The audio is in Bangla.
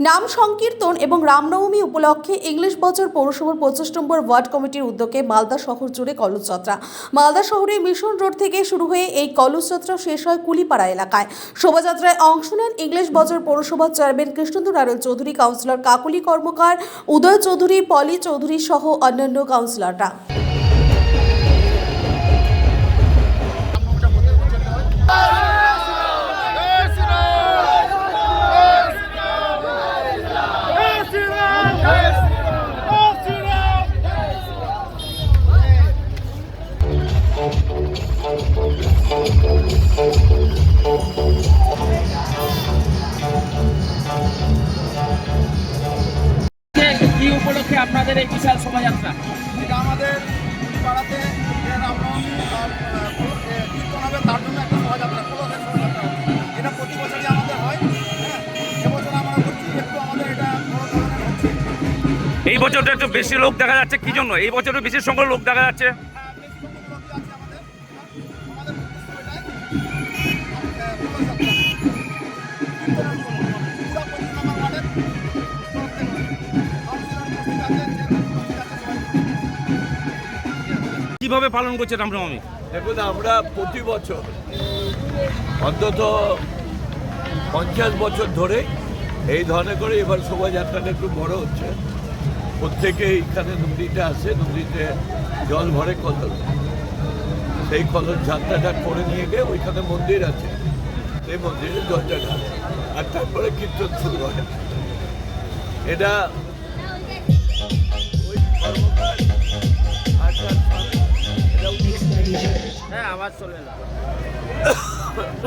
নাম সংকীর্তন এবং রামনবমী উপলক্ষে ইংলিশ বছর পৌরসভার পঁচিশ নম্বর ওয়ার্ড কমিটির উদ্যোগে মালদা শহর জুড়ে কলসযাত্রা। মালদা শহরের মিশন রোড থেকে শুরু হয়ে এই কলসযাত্রা শেষ হয় কুলিপাড়া এলাকায়। শোভাযাত্রায় অংশ নেন ইংলিশ বছর পৌরসভার চেয়ারম্যান কৃষ্ণেন্দু নারায়ণ চৌধুরী, কাউন্সিলর কাকুলি কর্মকার, উদয় চৌধুরী, পলি চৌধুরী সহ অন্যান্য কাউন্সিলররা। উপলক্ষে আপনাদের এই বিশাল শোভাযাত্রা। এটা আমাদের পাড়াতে কীর্তন হবে তার জন্য একটা শোভাযাত্রা পুরোদের শোভাযাত্রা। এটা প্রতি বছরই আমাদের হয় হ্যাঁ? এবছর আমরা করছি একটু আমাদের এটা বড় ধরনের হচ্ছে। এই বছরটা একটু বেশি লোক দেখা যাচ্ছে কি জন্য? এই বছরটা বেশি সংখ্যক লোক দেখা যাচ্ছে? কীভাবে পালন করছে রামনবমী? দেখুন, আমরা প্রতি বছর, অন্তত পঞ্চাশ বছর ধরে এই ধরনের করে এবার শোভাযাত্রাটা একটু বড় হচ্ছে। প্রত্যেকে এইখানে নদীতে আসে নদীতে জল ভরে কদল সেই কদল যাত্রাটা করে নিয়ে গিয়ে ওইখানে মন্দির আছে। সেই মন্দিরে জলটা ঢালে আর তারপরে কীর্তন শুরু হয়। এটা হ্যাঁ আওয়াজ চলে না